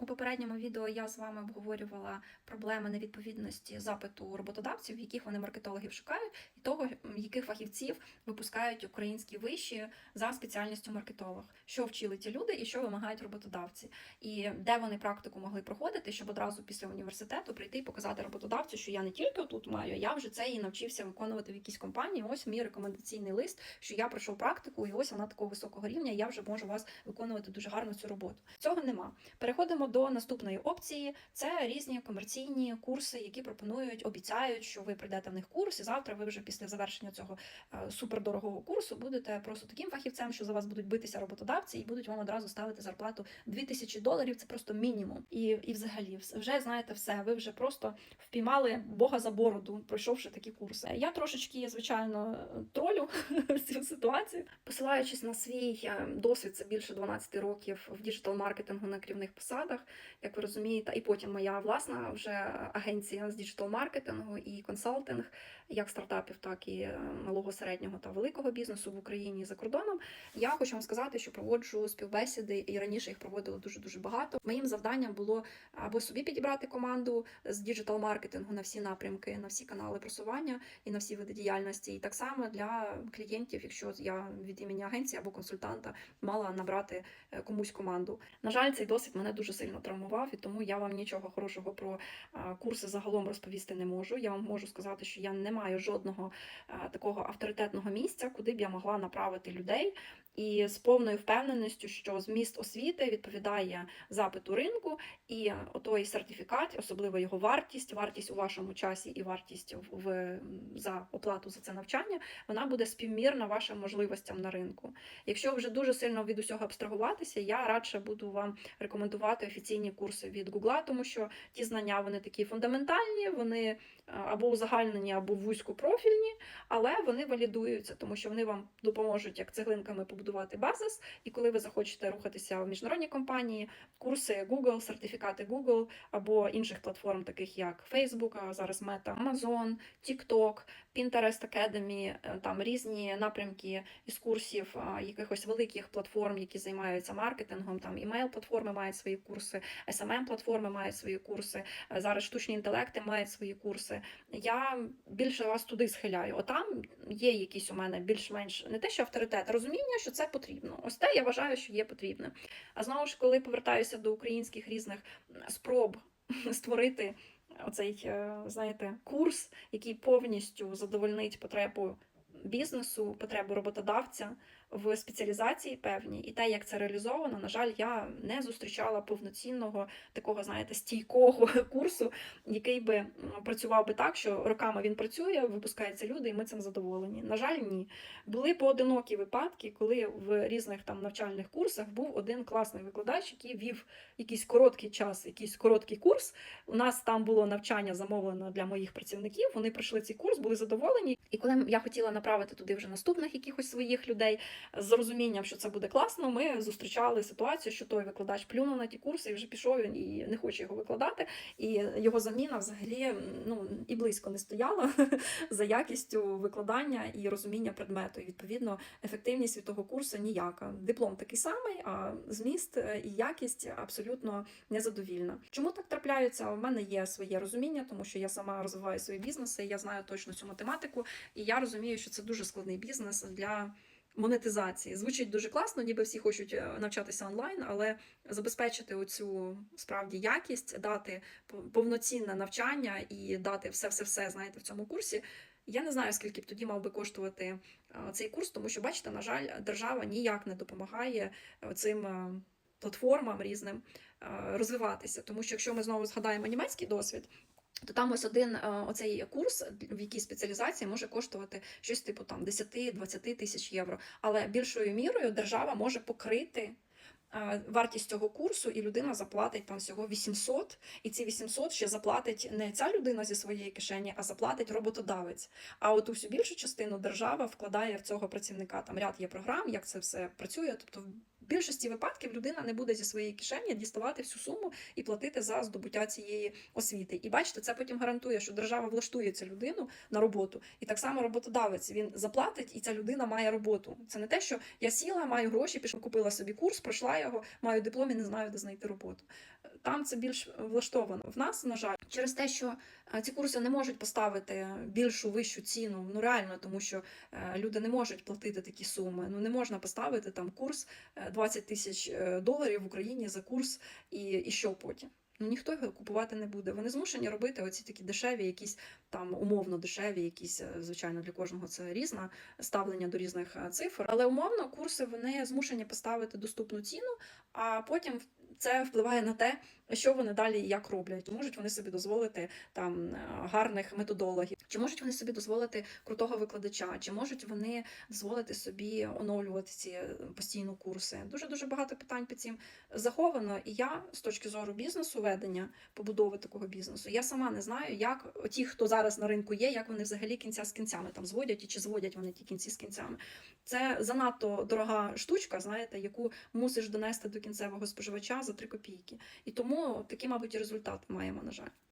У попередньому відео я з вами обговорювала проблеми невідповідності запиту роботодавців, яких вони маркетологів шукають, і того, яких фахівців випускають українські виші за спеціальністю маркетолог, що вчили ті люди і що вимагають роботодавці, і де вони практику могли проходити, щоб одразу після університету прийти і показати роботодавцю, що я не тільки тут маю, я вже це і навчився виконувати в якійсь компанії. Ось мій рекомендаційний лист, що я пройшов практику, і ось вона такого високого рівня. Я вже можу вас виконувати дуже гарно цю роботу. Цього нема. Переходимо до наступної опції. Це різні комерційні курси, які пропонують, обіцяють, що ви прийдете в них курс, і завтра ви вже після завершення цього е, супердорогого курсу будете просто таким фахівцем, що за вас будуть битися роботодавці і будуть вам одразу ставити зарплату 2000 доларів. Це просто мінімум. І, і взагалі, вже знаєте все. Ви вже просто впіймали Бога за бороду, пройшовши такі курси. Я трошечки, звичайно, тролю цю ситуацію, посилаючись на свій е, досвід, це більше 12 років в діджитал-маркетингу на керівних посадах, як ви розумієте, і потім моя власна вже агенція з діджитал-маркетингу і консалтинг, як стартапів, так і е, малого, середнього та великого бізнесу в Україні і за кордоном. Я хочу вам сказати, що проводжу співбесіди, і раніше їх проводила дуже дуже багато. Моїм завданням було або собі підібрати команду з діджитал-маркетингу на всі напрямки, на всі канали просування і на всі види діяльності. І так само для клієнтів, якщо я від імені агенції або консультанта мала набрати е, комусь команду. На жаль, цей досвід мене дуже сильно травмував, і тому я вам нічого хорошого про курси загалом розповісти не можу. Я вам можу сказати, що я не маю жодного такого авторитетного місця, куди б я могла направити людей. І з повною впевненістю, що зміст освіти відповідає запиту ринку, і отой сертифікат, особливо його вартість, вартість у вашому часі і вартість в, за оплату за це навчання, вона буде співмірна вашим можливостям на ринку. Якщо вже дуже сильно від усього абстрагуватися, я радше буду вам рекомендувати офіційні курси від Гугла, тому що ті знання вони такі фундаментальні, вони е, або узагальнені, або вузькопрофільні, але вони валідуються, тому що вони вам допоможуть як цеглинками побудувати базис. І коли ви захочете рухатися в міжнародні компанії, курси Google, сертифікати Google або інших платформ, таких як Facebook, а зараз Meta, Amazon, TikTok, Pinterest Academy, е, там різні напрямки із курсів якихось великих платформ, які займаються маркетингом. Там імейл-платформи мають свої курси, smm платформи мають свої курси. е, Зараз штучні інтелекти мають свої курси. Я більше вас туди схиляю. Отам є якісь у мене більш-менш не те, що авторитет, а розуміння, що це потрібно. Ось те я вважаю, що є потрібне. А знову ж, коли повертаюся до українських різних спроб створити оцей, е, знаєте, курс, який повністю задовольнить потребу бізнесу, потребу роботодавця в спеціалізації певній, і те, як це реалізовано, на жаль, я не зустрічала повноцінного такого, знаєте, стійкого курсу, який би працював би так, що роками він працює, випускаються люди, і ми цим задоволені. На жаль, ні. Були поодинокі випадки, коли в різних там навчальних курсах був один класний викладач, який вів якийсь короткий час, якийсь короткий курс. У нас там було навчання замовлено для моїх працівників. Вони пройшли цей курс, були задоволені. І коли я хотіла направити туди вже наступних якихось своїх людей з розумінням, що це буде класно, ми зустрічали ситуацію, що той викладач плюнув на ті курси і вже пішов і не хоче його викладати. І його заміна взагалі ну і близько не стояла за якістю викладання і розуміння предмету. І відповідно ефективність від того курсу ніяка. Диплом такий самий, а зміст і якість абсолютно незадовільна. Чому так трапляється? У мене є своє розуміння, тому що я сама розвиваю свої бізнеси, я знаю точно цю математику, і я розумію, що це дуже складний бізнес для. Монетизації звучить дуже класно, ніби всі хочуть е, навчатися онлайн, але забезпечити оцю справді якість, дати повноцінне навчання і дати все, все, все знаєте в цьому курсі. Я не знаю, скільки б тоді мав би коштувати е, цей курс, тому що, бачите, на жаль, держава ніяк не допомагає е, цим платформам різним розвиватися. Тому що якщо ми знову згадаємо німецький досвід. То там ось один е, оцей курс в якій спеціалізації може коштувати щось типу там 10-20 тисяч євро. Але більшою мірою держава може покрити е, вартість цього курсу, і людина заплатить там всього 800, і ці 800 ще заплатить не ця людина зі своєї кишені, а заплатить роботодавець. А от у всю більшу частину держава вкладає в цього працівника. Там ряд є програм, як це все працює. Тобто, більшості випадків людина не буде зі своєї кишені діставати всю суму і платити за здобуття цієї освіти. І бачите, це потім гарантує, що держава влаштує цю людину на роботу. І так само роботодавець він заплатить, і ця людина має роботу. Це не те, що я сіла, маю гроші, пішла, купила собі курс, пройшла його, маю диплом і не знаю, де знайти роботу. Там це більш влаштовано. В нас, на жаль, через те, що е, ці курси не можуть поставити більшу вищу ціну, ну реально, тому що е, люди не можуть платити такі суми. Ну не можна поставити там курс е, 20 тисяч е, доларів в Україні за курс, і, і що потім? Ну ніхто його купувати не буде. Вони змушені робити оці такі дешеві, якісь там умовно дешеві, якісь е, звичайно для кожного це різне ставлення до різних е, цифр. Але умовно курси вони змушені поставити доступну ціну, а потім це впливає на те, що вони далі і як роблять. Чи можуть вони собі дозволити там е, гарних методологів, чи можуть вони собі дозволити крутого викладача, чи можуть вони дозволити собі оновлювати ці постійно курси. Дуже дуже багато питань під цим заховано. І я з точки зору бізнесу ведення побудови такого бізнесу, я сама не знаю, як ті, хто зараз на ринку є, як вони взагалі кінця з кінцями там зводять і чи зводять вони ті кінці з кінцями. Це занадто дорога штучка, знаєте, яку мусиш донести до кінцевого споживача за три копійки. І тому такі, мабуть, і результати маємо, на жаль.